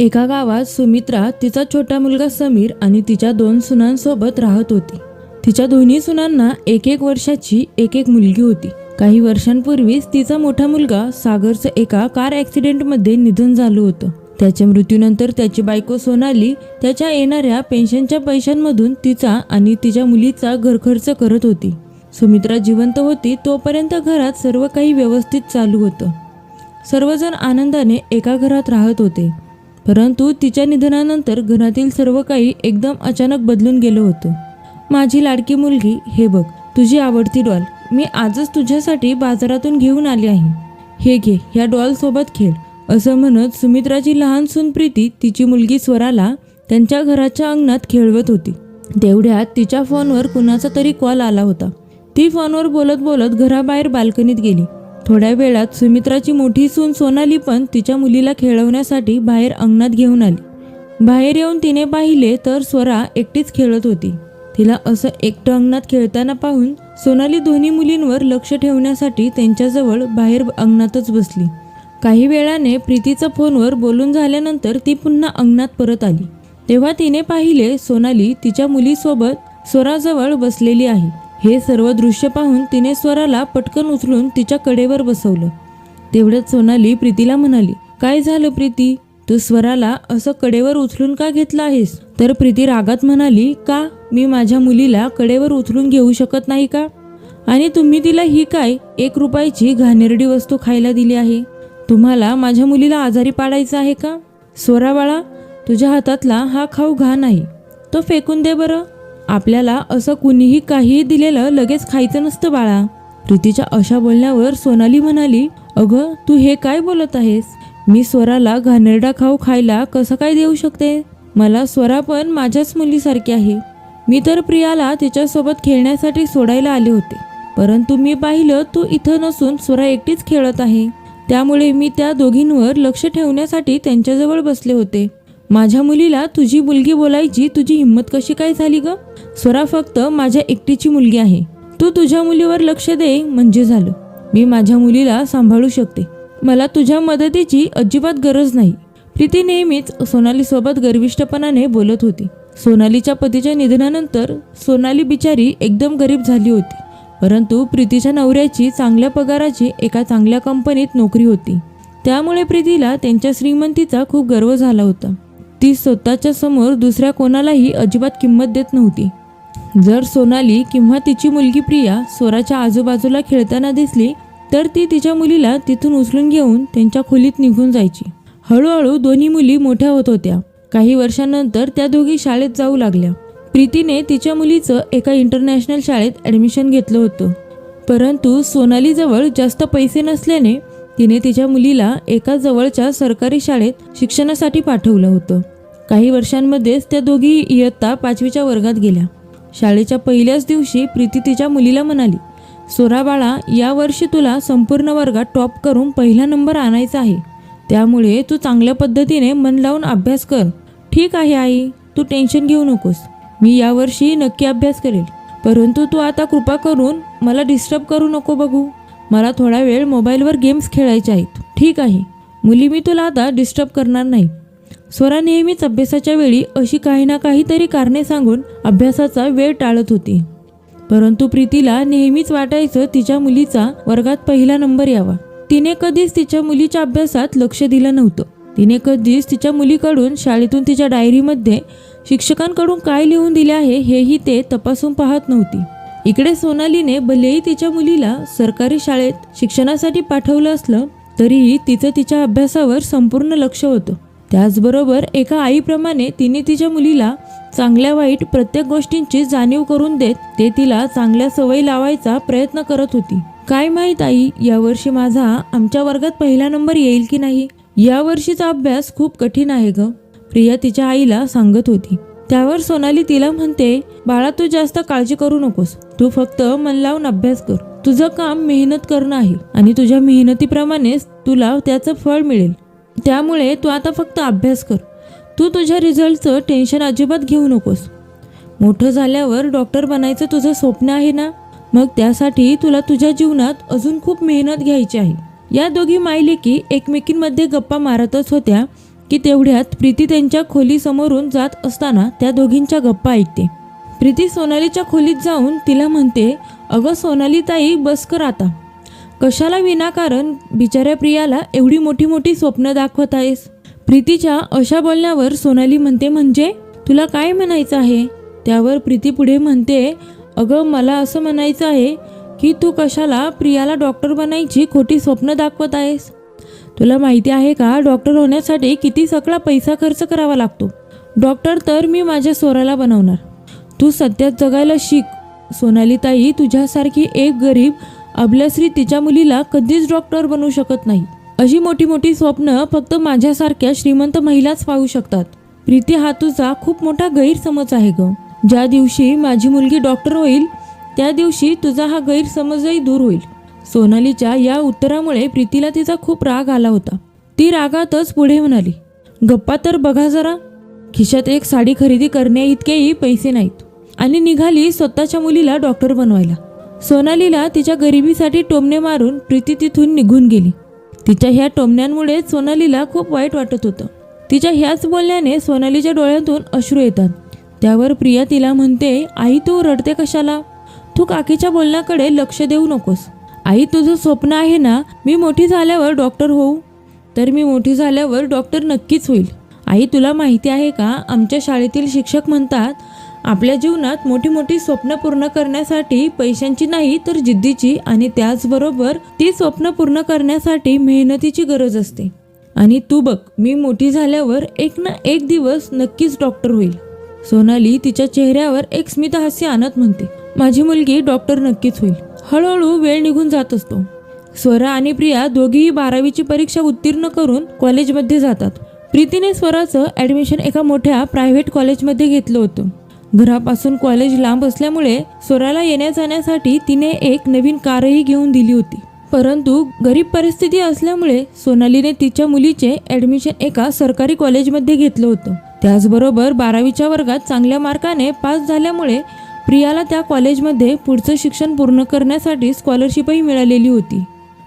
एका गावात सुमित्रा तिचा छोटा मुलगा समीर आणि तिच्या दोन सुनांसोबत राहत होती. तिच्या दोन्ही सुनांना एक एक वर्षाची एक एक मुलगी होती. काही वर्षांपूर्वीच तिचा मोठा मुलगा सागरचं एका कार ॲक्सिडेंटमध्ये निधन झालं होतं. त्याच्या मृत्यूनंतर त्याची बायको सोनाली त्याच्या येणाऱ्या पेन्शनच्या पैशांमधून तिचा आणि तिच्या मुलीचा घरखर्च करत होती. सुमित्रा जिवंत होती तोपर्यंत घरात सर्व काही व्यवस्थित चालू होतं. सर्वजण आनंदाने एका घरात राहत होते. परंतु तिच्या निधनानंतर घरातील सर्व काही एकदम अचानक बदलून गेलं होतं. माझी लाडकी मुलगी हे बघ तुझी आवडती डॉल मी आजच तुझ्यासाठी बाजारातून घेऊन आली आहे. हे घे ह्या डॉलसोबत खेळ असं म्हणत सुमित्राची लहान सून प्रीती तिची मुलगी स्वराला त्यांच्या घराच्या अंगणात खेळवत होती. तेवढ्यात तिच्या फोनवर कुणाचा तरी कॉल आला होता. ती फोनवर बोलत बोलत घराबाहेर बाल्कनीत गेली. थोड्या वेळात सुमित्राची मोठी सून सोनाली पण तिच्या मुलीला खेळवण्यासाठी बाहेर अंगणात घेऊन आली. बाहेर येऊन तिने पाहिले तर स्वरा एकटीच खेळत होती. तिला असं एकटं अंगणात खेळताना पाहून सोनाली दोन्ही मुलींवर लक्ष ठेवण्यासाठी त्यांच्याजवळ बाहेर अंगणातच बसली. काही वेळाने प्रीतीचा फोनवर बोलून झाल्यानंतर ती पुन्हा अंगणात परत आली. तेव्हा तिने पाहिले सोनाली तिच्या मुलीसोबत स्वराजवळ बसलेली आहे. हे सर्व दृश्य पाहून तिने स्वराला पटकन उचलून तिच्या कडेवर बसवलं. तेवढ्यात सोनाली प्रीतीला म्हणाली काय झालं प्रीती? तू स्वराला असं कडेवर उचलून का घेतलं आहेस? तर प्रीती रागात म्हणाली का? मी माझ्या मुलीला कडेवर उचलून घेऊ शकत नाही का? आणि तुम्ही तिला ही काय एक रुपयाची घाणेरडी वस्तू खायला दिली आहे? तुम्हाला माझ्या मुलीला आजारी पाडायचं आहे का? स्वरा बाळा तुझ्या हातातला हा खाऊ घाण आहे तो फेकून दे बरं. आपल्याला असं कुणीही काहीही दिलेलं लगेच खायचं नसतं बाळा. प्रीतीच्या अशा बोलण्यावर सोनाली म्हणाली अगं तू हे काय बोलत आहेस? मी स्वराला घाणेरडा खाऊ खायला कसं काय देऊ शकते? मला स्वरा पण माझ्याच मुलीसारखी आहे. मी तर प्रियाला तिच्यासोबत खेळण्यासाठी सोडायला आले होते. परंतु मी पाहिलं तू इथं नसून स्वरा एकटीच खेळत आहे. त्यामुळे मी त्या दोघींवर लक्ष ठेवण्यासाठी त्यांच्याजवळ बसले होते. माझ्या मुलीला तुझी मुलगी बोलायची तुझी हिंमत कशी काय झाली ग? स्वरा फक्त माझ्या एकटीची मुलगी आहे. तू तुझ्या मुलीवर लक्ष दे म्हणजे झालं. मी माझ्या मुलीला सांभाळू शकते. मला तुझ्या मदतीची अजिबात गरज नाही. प्रीती नेहमीच सोनालीसोबत गर्विष्ठपणाने बोलत होती. सोनालीच्या पतीच्या निधनानंतर सोनाली बिचारी एकदम गरीब झाली होती. परंतु प्रीतीच्या नवऱ्याची चांगल्या पगाराची एका चांगल्या कंपनीत नोकरी होती. त्यामुळे प्रीतीला त्यांच्या श्रीमंतीचा खूप गर्व झाला होता. ती स्वतःच्या समोर दुसऱ्या कोणालाही अजिबात किंमत देत नव्हती. जर सोनाली किंवा तिची मुलगी प्रिया स्वराच्या आजूबाजूला खेळताना दिसली तर ती तिच्या मुलीला तिथून उचलून घेऊन त्यांच्या खोलीत निघून जायची. हळूहळू दोन्ही मुली मोठ्या होत होत्या. काही वर्षांनंतर त्या दोघी शाळेत जाऊ लागल्या. प्रीतीने तिच्या मुलीचं एका इंटरनॅशनल शाळेत ॲडमिशन घेतलं होतं. परंतु सोनालीजवळ जास्त पैसे नसल्याने तिने तिच्या मुलीला एका जवळच्या सरकारी शाळेत शिक्षणासाठी पाठवलं होतं. काही वर्षांमध्येच त्या दोघी इयत्ता पाचवीच्या वर्गात गेल्या. शाळेच्या पहिल्याच दिवशी प्रीती तिच्या मुलीला म्हणाली सोरा बाळा यावर्षी तुला संपूर्ण वर्गात टॉप करून पहिला नंबर आणायचा आहे. त्यामुळे तू चांगल्या पद्धतीने मन लावून अभ्यास कर. ठीक आहे आई. तू टेन्शन घेऊ नकोस. मी यावर्षी नक्की अभ्यास करेल. परंतु तू आता कृपा करून मला डिस्टर्ब करू नको बघू. मला थोडा वेळ मोबाईलवर गेम्स खेळायचे आहेत. ठीक आहे. मुली मी तुला आता डिस्टर्ब करणार नाही. स्वरा नेहमीच अभ्यासाच्या वेळी अशी काही ना काहीतरी कारणे सांगून अभ्यासाचा वेळ टाळत होती. परंतु प्रीतीला नेहमीच वाटायचं तिच्या मुलीचा वर्गात पहिला नंबर यावा. तिने कधीच तिच्या मुलीच्या अभ्यासात लक्ष दिलं नव्हतं. तिने कधीच तिच्या मुलीकडून शाळेतून तिच्या डायरीमध्ये शिक्षकांकडून काय लिहून दिले आहे हेही ते तपासून पाहत नव्हती. इकडे सोनालीने भलेही तिच्या मुलीला सरकारी शाळेत शिक्षणासाठी पाठवलं असलं तरीही तिचं तिच्या अभ्यासावर संपूर्ण लक्ष होतं. त्याचबरोबर एका आईप्रमाणे तिने तिच्या मुलीला चांगल्या वाईट प्रत्येक गोष्टींची जाणीव करून देत ते तिला चांगल्या सवयी लावायचा प्रयत्न करत होती. काय माहीत आई यावर्षी माझा आमच्या वर्गात पहिला नंबर येईल की नाही? यावर्षीचा अभ्यास खूप कठीण आहे ग प्रिया तिच्या आईला सांगत होती. त्यावर सोनाली तिला म्हणते बाळा तू जास्त काळजी करू नकोस. तू फक्त मन लावून अभ्यास कर. तुझं काम मेहनत करणं आहे आणि तुझ्या मेहनतीप्रमाणेच तुला त्याचं फळ मिळेल. त्यामुळे तू आता फक्त अभ्यास कर. तू तुझ्या रिझल्टचं टेन्शन अजिबात घेऊ नकोस. मोठं झाल्यावर डॉक्टर बनायचं तुझं स्वप्न आहे ना? मग त्यासाठी तुला तुझ्या जीवनात अजून खूप मेहनत घ्यायची आहे. या दोघी मायलेकी एकमेकींमध्ये गप्पा मारतच होत्या. की तेवढ्यात प्रीती त्यांच्या खोलीसमोरून जात असताना त्या दोघींच्या गप्पा ऐकते. प्रीती सोनालीच्या खोलीत जाऊन तिला म्हणते अगं सोनाली ताई बस कर आता. कशाला विनाकारण बिचाऱ्या प्रियाला एवढी मोठी मोठी स्वप्न दाखवत आहेस? प्रीतीच्या अशा बोलण्यावर सोनाली म्हणते म्हणजे तुला काय म्हणायचं आहे? त्यावर प्रीती पुढे म्हणते अगं मला असं म्हणायचं आहे की तू कशाला प्रियाला डॉक्टर बनायची खोटी स्वप्न दाखवत आहेस? तुला माहिती आहे का? डॉक्टर होण्यासाठी किती सगळा पैसा खर्च करावा लागतो. डॉक्टर तर मी माझ्या स्वराला बनवणार. तू सध्या जगायला शिक. सोनाली ताई तुझ्यासारखी एक गरीब अभल्याश्री तिच्या मुलीला कधीच डॉक्टर बनवू शकत नाही. अशी मोठी मोठी स्वप्न फक्त माझ्यासारख्या श्रीमंत महिलाच पाहू शकतात. प्रीती हा तुझा खूप मोठा गैरसमज आहे ग. ज्या दिवशी माझी मुलगी डॉक्टर होईल त्या दिवशी तुझा हा गैरसमजही दूर होईल. सोनालीच्या या उत्तरामुळे प्रीतीला तिचा खूप राग आला होता. ती रागातच पुढे म्हणाली गप्पा तर बघा जरा. खिशात एक साडी खरेदी करण्या इतकेही पैसे नाहीत. आणि निघाली स्वतःच्या मुलीला डॉक्टर बनवायला. सोनालीला तिच्या गरिबीसाठी टोमणे मारून प्रीती तिथून निघून गेली. तिच्या ह्या टोमण्यांमुळे सोनालीला खूप वाईट वाटत होतं. तिच्या ह्याच बोलण्याने सोनालीच्या डोळ्यातून अश्रू येतात. त्यावर प्रिया तिला म्हणते आई तू रडते कशाला? तू काकीच्या बोलण्याकडे लक्ष देऊ नकोस. आई तुझं स्वप्न आहे ना? मी मोठी झाल्यावर डॉक्टर होऊ. तर मी मोठी झाल्यावर डॉक्टर नक्कीच होईल. आई तुला माहिती आहे का? आमच्या शाळेतील शिक्षक म्हणतात आपल्या जीवनात मोठी मोठी स्वप्न पूर्ण करण्यासाठी पैशांची नाही तर जिद्दीची आणि त्याचबरोबर ती स्वप्न पूर्ण करण्यासाठी मेहनतीची गरज असते. आणि तू बघ मी मोठी झाल्यावर एक ना एक दिवस नक्कीच डॉक्टर होईल. सोनाली तिच्या चेहऱ्यावर एक स्मितहास्य आणत म्हणते. माझी मुलगी डॉक्टर नक्कीच होईल. हळूहळू वेळ निघून जात असतो. स्वरा आणि प्रिया दोघीही बारावीची परीक्षा उत्तीर्ण करून कॉलेजमध्ये जातात. प्रीतीने स्वराचं ॲडमिशन एका मोठ्या प्रायव्हेट कॉलेजमध्ये घेतलं होतं. घरापासून कॉलेज लांब असल्यामुळे स्वराला येण्या जाण्यासाठी तिने एक नवीन कारही घेऊन दिली होती. परंतु गरीब परिस्थिती असल्यामुळे सोनालीने तिच्या मुलीचे ॲडमिशन एका सरकारी कॉलेजमध्ये घेतलं होतं. त्याचबरोबर बारावीच्या वर्गात चांगल्या मार्काने पास झाल्यामुळे प्रियाला त्या कॉलेजमध्ये पुढचं शिक्षण पूर्ण करण्यासाठी स्कॉलरशिपही मिळालेली होती.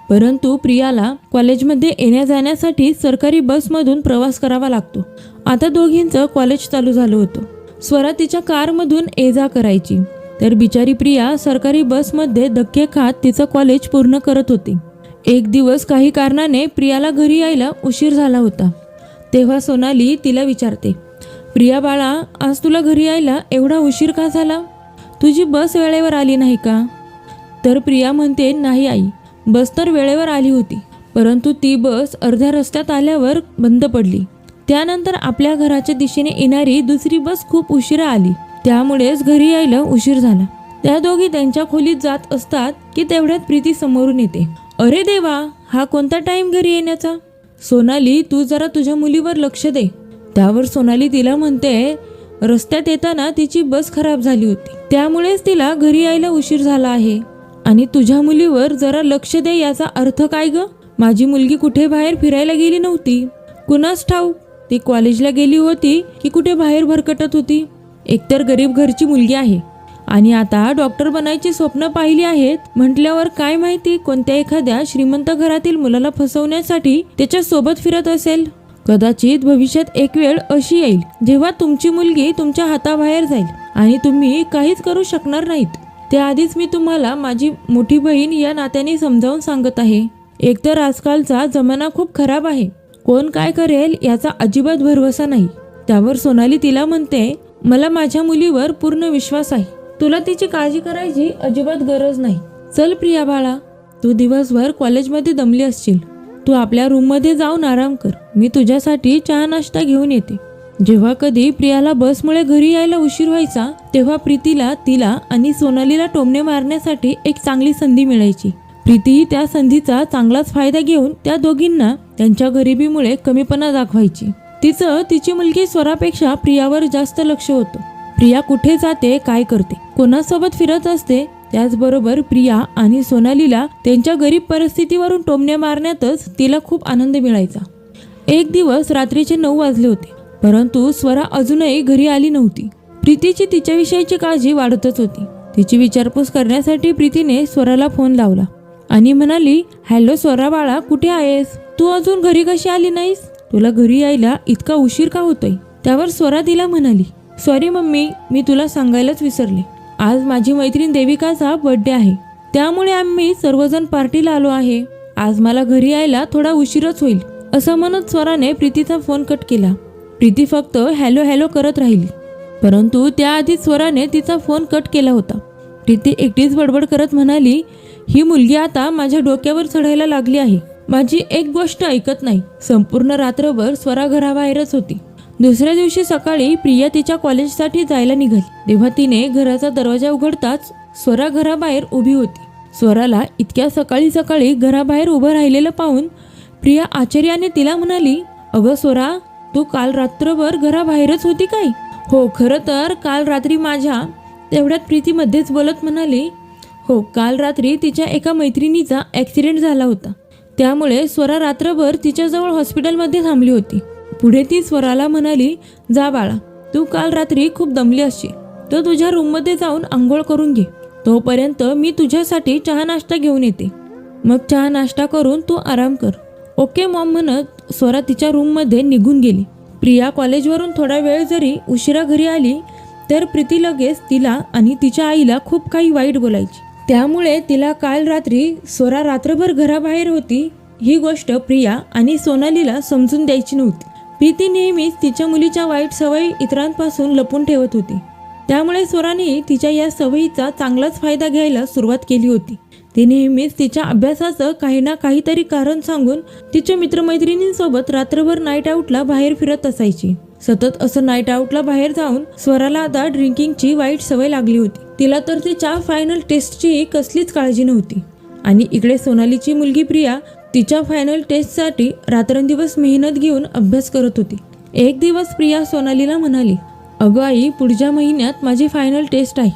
परंतु प्रियाला कॉलेजमध्ये येण्या जाण्यासाठी सरकारी बसमधून प्रवास करावा लागतो. आता दोघींचं कॉलेज चालू झालं होतं. स्वरा तिच्या कारमधून ये जा करायची. तर बिचारी प्रिया सरकारी बसमध्ये धक्के खात तिचं कॉलेज पूर्ण करत होती. एक दिवस काही कारणाने प्रियाला घरी यायला उशीर झाला होता. तेव्हा सोनाली तिला विचारते प्रिया बाळा आज तुला घरी यायला एवढा उशीर का झाला? तुझी बस वेळेवर आली नाही का? तर प्रिया म्हणते नाही आई बस तर वेळेवर आली होती परंतु ती बस अर्ध्या रस्त्यात आल्यावर बंद पडली. त्यानंतर आपल्या घराच्या दिशेने येणारी दुसरी बस खूप उशिरा आली. त्यामुळेच घरी यायला उशीर झाला. त्या दोघी त्यांच्या खोलीत जात असतात की तेवढ्यात प्रीती समोरून येते. अरे देवा हा कोणता टाइम घरी येण्याचा? सोनाली तू जरा तुझ्या मुलीवर लक्ष दे. त्यावर सोनाली तिला म्हणते रस्त्यात येताना तिची बस खराब झाली होती. त्यामुळेच तिला घरी यायला उशीर झाला आहे. आणि तुझ्या मुलीवर जरा लक्ष दे याचा अर्थ काय ग? माझी मुलगी कुठे बाहेर फिरायला गेली नव्हती. कुणास ठाऊक? ती कॉलेजला गेली होती की कुठे बाहेर भरकटत होती? एकतर गरीब घरची मुलगी आहे. आणि आता डॉक्टर बनायची स्वप्न पाहिली आहेत. म्हटल्यावर काय माहिती कोणत्या एखाद्या श्रीमंत घरातील मुलाला फसवण्यासाठी त्याच्या सोबत फिरत असेल? कदाचित भविष्यात एक वेळ अशी येईल जेव्हा तुमची मुलगी तुमच्या हाताबाहेर जाईल. आणि तुम्ही काहीच करू शकणार नाहीत. त्याआधीच मी तुम्हाला माझी मोठी बहीण या नात्याने समजावून सांगत आहे. एकतर आजकालचा जमाना खूप खराब आहे. कोण काय करेल याचा अजिबात भरवसा नाही. त्यावर सोनाली तिला म्हणते मला माझ्या मुलीवर पूर्ण विश्वास आहे. तुला तिची काळजी करायची अजिबात गरज नाही. चल प्रिया बाळा तू दिवसभर कॉलेजमध्ये दमली असशील. तू आपल्या रूममध्ये जाऊन आराम कर. मी तुझ्यासाठी चहा नाश्ता घेऊन येते. जेव्हा कधी प्रियाला बसमुळे घरी यायला उशीर व्हायचा तेव्हा प्रीतीला तिला आणि सोनालीला टोमणे मारण्यासाठी एक चांगली संधी मिळायची. प्रीती त्या संधीचा चांगलाच फायदा घेऊन त्या दोघींना त्यांच्या गरिबीमुळे कमीपणा दाखवायची. तिचं तिची मुलगी स्वरापेक्षा प्रियावर जास्त लक्ष होतं. प्रिया कुठे जाते काय करते कोणासोबत फिरत असते त्याचबरोबर प्रिया आणि सोनालीला त्यांच्या गरीब परिस्थितीवरून टोमणे मारण्यातच तिला खूप आनंद मिळायचा. एक दिवस रात्रीचे नऊ वाजले होते. परंतु स्वरा अजूनही घरी आली नव्हती. प्रीतीची तिच्याविषयीची काळजी वाढतच होती. तिची विचारपूस करण्यासाठी प्रीतीने स्वराला फोन लावला आणि म्हणाली हॅलो स्वरा बाळा कुठे आहेस? तू अजून घरी कशी आली नाहीस? तुला घरी यायला इतका उशीर का होतोय? त्यावर स्वरा तिला म्हणाली सॉरी मम्मी मी तुला सांगायलाच विसरले. आज माझी मैत्रीण देविकाचा बर्थडे आहे. त्यामुळे आम्ही सर्वजण पार्टीला आलो आहे. आज मला घरी यायला थोडा उशीरच होईल. असं म्हणत स्वराने प्रीतीचा फोन कट केला. प्रीती फक्त हॅलो हॅलो करत राहिली. परंतु त्याआधी स्वराने तिचा फोन कट केला होता. प्रीती एकटीच बडबड करत म्हणाली ही मुलगी आता माझ्या डोक्यावर चढायला लागली आहे. माझी एक गोष्ट ऐकत नाही. संपूर्ण रात्रभर स्वरा घराबाहेरच होती. दुसऱ्या दिवशी सकाळी प्रिया तिच्या कॉलेजसाठी जायला निघाली. तेव्हा तिने घराचा दरवाजा उघडताच स्वरा घराबाहेर उभी होती. स्वराला इतक्या सकाळी सकाळी घराबाहेर उभं राहिलेलं पाहून प्रिया आश्चर्याने तिला म्हणाली अगं स्वरा तू काल रात्रभर घराबाहेरच होती काय? हो खरं तर काल रात्री माझ्या तेवढ्यात प्रीतीमध्येच बोलत म्हणाली हो काल रात्री तिच्या एका मैत्रिणीचा ॲक्सिडेंट झाला होता. त्यामुळे स्वरा रात्रभर तिच्याजवळ हॉस्पिटलमध्ये थांबली होती. पुढे ती स्वराला म्हणाली जा बाळा तू काल रात्री खूप दमली असशील. तर तुझ्या रूममध्ये जाऊन आंघोळ करून घे. तोपर्यंत मी तुझ्यासाठी चहा नाश्ता घेऊन येते. मग चहा नाश्ता करून तू आराम कर. ओके मॉम म्हणत स्वरा तिच्या रूममध्ये निघून गेली. प्रिया कॉलेजवरून थोडा वेळ जरी उशिरा घरी आली तर प्रीती लगेच तिला आणि तिच्या आईला खूप काही वाईट बोलायची. त्यामुळे तिला काल रात्री स्वरा रात्रभर घराबाहेर होती ही गोष्ट प्रिया आणि सोनालीला समजून द्यायची नव्हती. प्रीती नेहमीच तिच्या मुलीच्या वाईट सवयी इतरांपासून लपून ठेवत होती. त्यामुळे स्वराने तिच्या या सवयीचा चांगलाच फायदा घ्यायला सुरुवात केली होती. ती नेहमीच तिच्या अभ्यासाचं काही ना काहीतरी कारण सांगून तिच्या मित्रमैत्रिणींसोबत रात्रभर नाईट आऊटला बाहेर फिरत असायची. सतत असं नाईट आऊटला बाहेर जाऊन स्वराला आता ड्रिंकिंगची वाईट सवय लागली होती. तिला तर तिच्या फायनल टेस्टची कसलीच काळजी नव्हती. आणि इकडे सोनालीची मुलगी प्रिया तिच्या फायनल टेस्टसाठी रात्रंदिवस मेहनत घेऊन अभ्यास करत होती. एक दिवस प्रिया सोनालीला म्हणाली अगं आई पुढच्या महिन्यात माझी फायनल टेस्ट आहे.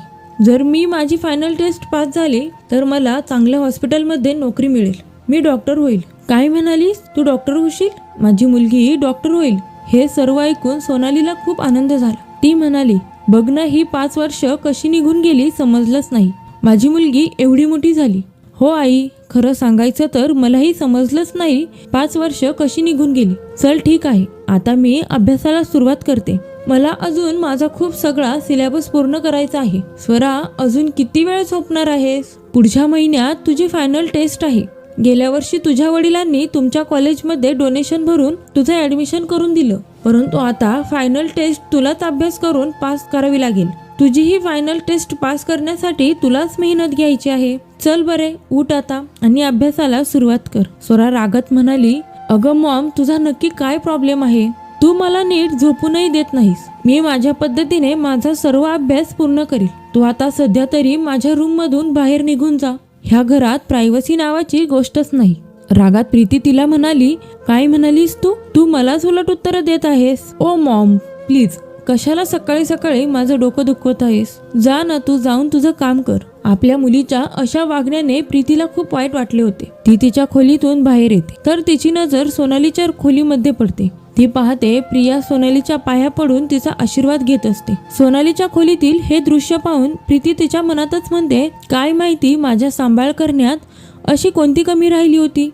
जर मी माझी फायनल टेस्ट पास झाली तर मला चांगल्या हॉस्पिटलमध्ये नोकरी मिळेल. मी डॉक्टर होईल. काय म्हणालीस? तू डॉक्टर होशील? माझी मुलगी डॉक्टर होईल. हे सर्व ऐकून सोनालीला खूप आनंद झाला. ती म्हणाली बघ ना ही पाच वर्ष कशी निघून गेली समजलंच नाही. माझी मुलगी एवढी मोठी झाली. हो आई खरं सांगायचं तर मलाही समजलंच नाही पाच वर्ष कशी निघून गेली. चल ठीक आहे. आता मी अभ्यासाला सुरुवात करते. मला अजून माझा खूप सगळा सिलेबस पूर्ण करायचा आहे. स्वरा अजून किती वेळ झोपणार आहेस? पुढच्या महिन्यात तुझी फायनल टेस्ट आहे. गेल्या वर्षी तुझ्या वडिलांनी तुमच्या कॉलेजमध्ये डोनेशन भरून तुझं ऍडमिशन करून दिलं. परंतु आता फायनल टेस्ट तुलाच अभ्यास करून पास करावी लागेल. तुझी ही फायनल टेस्ट पास करण्यासाठी तुलाच मेहनत घ्यायची आहे. चल बरे उठ आता आणि अभ्यासाला सुरुवात कर. स्वरा रागत म्हणाली अगं मॉम तुझा नक्की काय प्रॉब्लेम आहे? तू मला नीट झोपूनही देत नाहीस. मी माझ्या पद्धतीने माझा सर्व अभ्यास पूर्ण करील. तू आता सध्या तरी माझ्या रूम मधून बाहेर निघून जा. ह्या घरात प्रायव्हसी नावाची गोष्टच नाही. रागात प्रीती तिला म्हणाली काय म्हणालीस तू? तू मलाच उलट उत्तर देत आहेस. ओ मॉम प्लीज कशाला सकाळी सकाळी माझं डोकं दुखवत आहेस? जा ना तू जाऊन तुझं काम कर. आपल्या मुलीच्या अशा वागण्याने प्रीतीला खूप वाईट वाटले होते. ती तिच्या खोलीतून बाहेर येते. तर तिची नजर सोनालीच्या खोलीमध्ये पडते. ती पाहते प्रिया सोनालीच्या पाया पडून तिचा आशीर्वाद घेत असते. सोनालीच्या खोलीतील हे दृश्य पाहून प्रीती तिच्या मनातच म्हणते काय माहिती माझ्या सांभाळ करण्यात अशी कोणती कमी राहिली होती?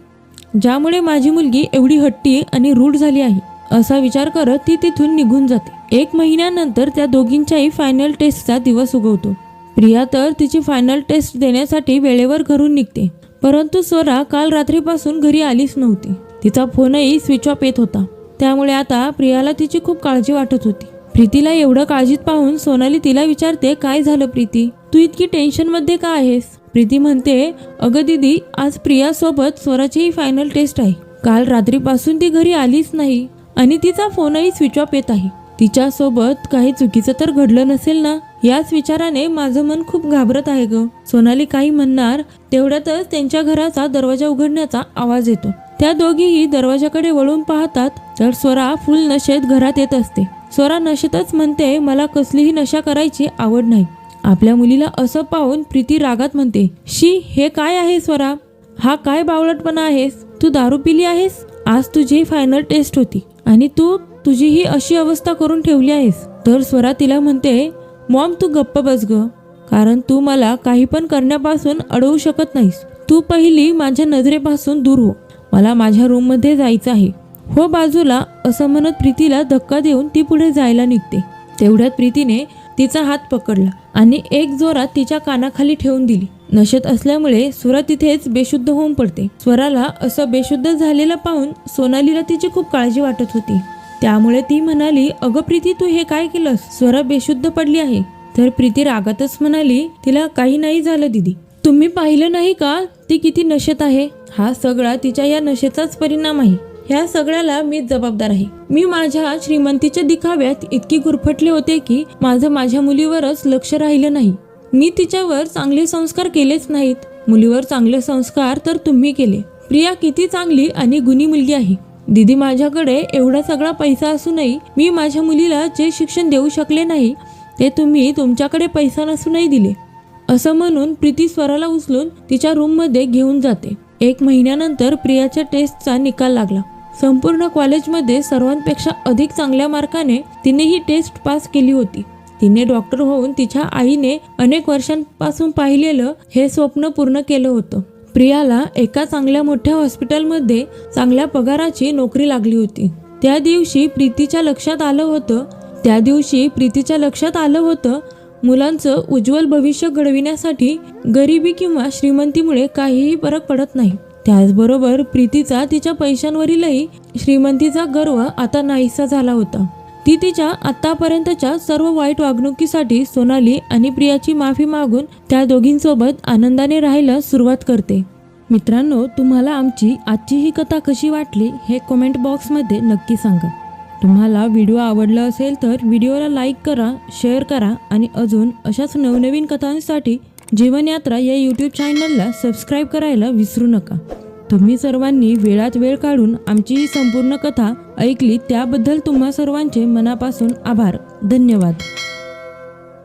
ज्यामुळे माझी मुलगी एवढी हट्टी आणि रूढ झाली आहे. असा विचार करत ती तिथून निघून जाते. एक महिन्यानंतर त्या दोघींच्याही फायनल टेस्टचा दिवस उगवतो. प्रिया तर तिची फायनल टेस्ट देण्यासाठी वेळेवर घरून निघते. परंतु स्वरा काल रात्रीपासून घरी आलीच नव्हती. तिचा फोनही स्विच ऑफ येत होता. त्यामुळे आता प्रियाला तिची खूप काळजी वाटत होती. प्रीतीला एवढं काळजीत पाहून सोनाली तिला विचारते काय झालं प्रीती? तू इतकी टेन्शनमध्ये का आहेस? प्रीती म्हणते अगं दीदी आज प्रिया सोबत स्वराचीही फायनल टेस्ट आहे. काल रात्रीपासून ती घरी आलीच नाही आणि तिचा फोनही स्विच ऑफ येत आहे. तिच्या सोबत काही चुकीचं तर घडलं नसेल ना? याच विचाराने माझं मन खूप घाबरत आहे ग. सोनाली काही म्हणणार तेवढ्यातच त्यांच्या घराचा दरवाजा उघडण्याचा आवाज येतो. त्या दोघीही दरवाजाकडे वळून पाहतात तर स्वरा फुल नशेत घरात येत असते. स्वरा नशेतच म्हणते मला कसलीही नशा करायची आवड नाही. आपल्या मुलीला असं पाहून प्रीती रागात म्हणते शी हे काय आहे स्वरा? हा काय बावळटपणा आहेस? तू दारू पिली आहेस? आज तुझी फायनल टेस्ट होती आणि तू तुझी ही अशी अवस्था करून ठेवली आहेस. तर स्वरा तिला म्हणते मॉम तू गप्प बस ग कारण तू मला काही पण करण्यापासून अडवू शकत नाहीस. तू पहिली माझ्या नजरेपासून दूर हो. मला माझ्या रूममध्ये जायचं आहे. हो बाजूला असं म्हणत प्रीतीला धक्का देऊन ती पुढे जायला निघते. तेवढ्यात प्रीतीने तिचा हात पकडला आणि एक जोरात तिच्या कानाखाली ठेवून दिली. नशेत असल्यामुळे स्वरा तिथेच बेशुद्ध होऊन पडते. स्वराला असं बेशुद्ध झालेलं पाहून सोनालीला तिची खूप काळजी वाटत होती. त्यामुळे ती म्हणाली अगं प्रीती तू हे काय केलंस? स्वरा बेशुद्ध पडली आहे. तर प्रीती रागातच म्हणाली तिला काही नाही झालं दिदी. तुम्ही पाहिलं नाही का? ती किती नशेत आहे? हा सगळा तिच्या या नशेचाच परिणाम आहे. ह्या सगळ्याला मीच जबाबदार आहे. मी माझ्या श्रीमंतीच्या दिखाव्यात इतकी गुरफटले होते की माझं माझ्या मुलीवरच लक्ष राहिलं नाही. मी तिच्यावर चांगले संस्कार केलेच नाहीत. मुलीवर चांगले संस्कार तर तुम्ही केले. प्रिया किती चांगली आणि गुणी मुलगी आहे. दीदी माझ्याकडे एवढा सगळा पैसा असूनही मी माझ्या मुलीला जे शिक्षण देऊ शकले नाही ते तुम्ही तुमच्याकडे पैसा नसूनही दिले. असं म्हणून प्रीती स्वराला उचलून तिच्या रूममध्ये घेऊन जाते. एक महिन्यानंतर प्रियाच्या टेस्टचा निकाल लागला. संपूर्ण कॉलेजमध्ये सर्वांपेक्षा अधिक चांगल्या मार्काने तिने ही टेस्ट पास केली होती. तिने डॉक्टर होऊन तिच्या आईने अनेक वर्षांपासून पाहिलेलं हे स्वप्न पूर्ण केलं होतं. प्रियाला एका चांगल्या मोठ्या हॉस्पिटलमध्ये चांगल्या पगाराची नोकरी लागली होती. त्या दिवशी प्रीतीच्या लक्षात आलं होतं त्या दिवशी प्रीतीच्या लक्षात आलं होतं मुलांचं उज्ज्वल भविष्य घडविण्यासाठी गरिबी किंवा श्रीमंतीमुळे काहीही फरक पडत नाही. त्याचबरोबर प्रीतीचा तिच्या पैशांवरीलही श्रीमंतीचा गर्व आता नाहीसा झाला होता. ती तिच्या आतापर्यंतच्या सर्व वाईट वागणुकीसाठी सोनाली आणि प्रियाची माफी मागून त्या दोघींसोबत आनंदाने राहायला सुरुवात करते. मित्रांनो तुम्हाला आमची आजची ही कथा कशी वाटली हे कमेंट बॉक्समध्ये नक्की सांगा. तुम्हाला व्हिडिओ आवडला असेल तर व्हिडिओला लाईक करा शेअर करा आणि अजून अशाच नवनवीन कथांसाठी जीवनयात्रा या यूट्यूब चॅनलला सबस्क्राईब करायला विसरू नका. तुम्ही सर्वांनी वेळात वेळ काढून आमची ही संपूर्ण कथा ऐकली त्याबद्दल तुम्हा सर्वांचे मनापासून आभार. धन्यवाद.